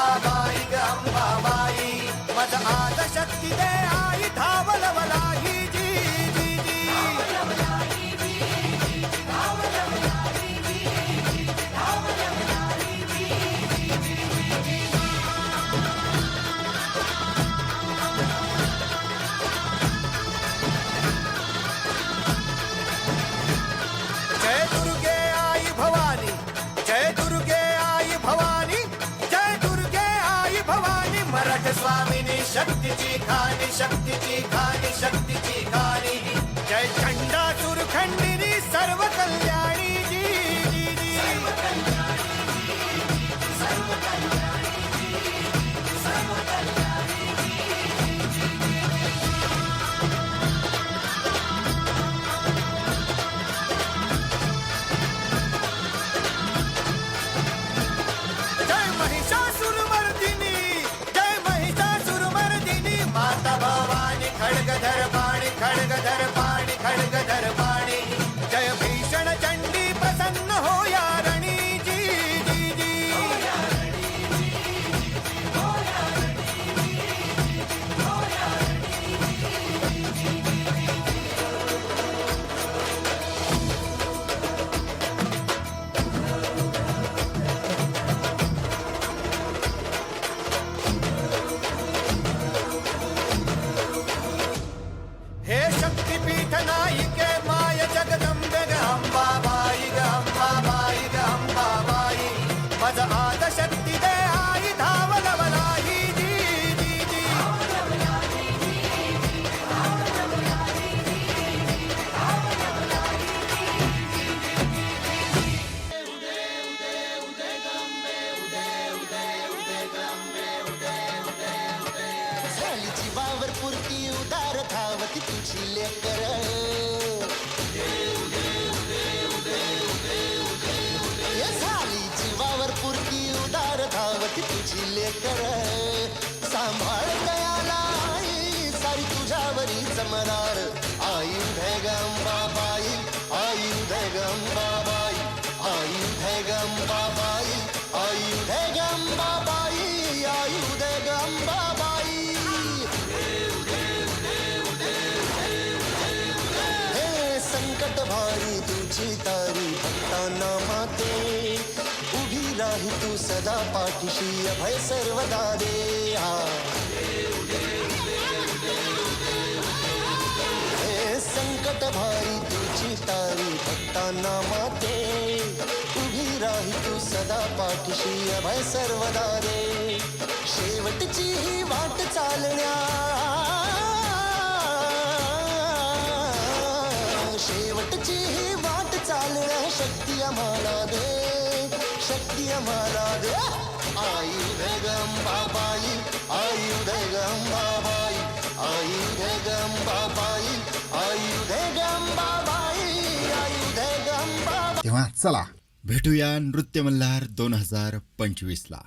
ग अंबा बाई ग अंबा मज आद शक्ती दे आई था कामिनी शक्तीची खाणी शक्तीची खाणी शक्तीची खाणी. जय चंडासुर खंडिनी सर्व कल्याणी. तुझी सांभाळ दयाला आई सारी तुझ्यावरी चमरार राही तू सदा पाठीशी अभय सर्वदा दे हे संकट भारी तुझी तारी भक्तांना माते. उभी राही तू सदा पाठीशी अभय सर्वदा दे. शेवटची ही वाट चालण्या शक्ती आम्हाला दे आयुध गंबाबाई आई गंबाबाई आयुध गंबाबाई आयुध गंबाबाई आयुध गंबाबाई तेव्हा चला भेटूया नृत्य मल्हार दोन हजार पंचवीस ला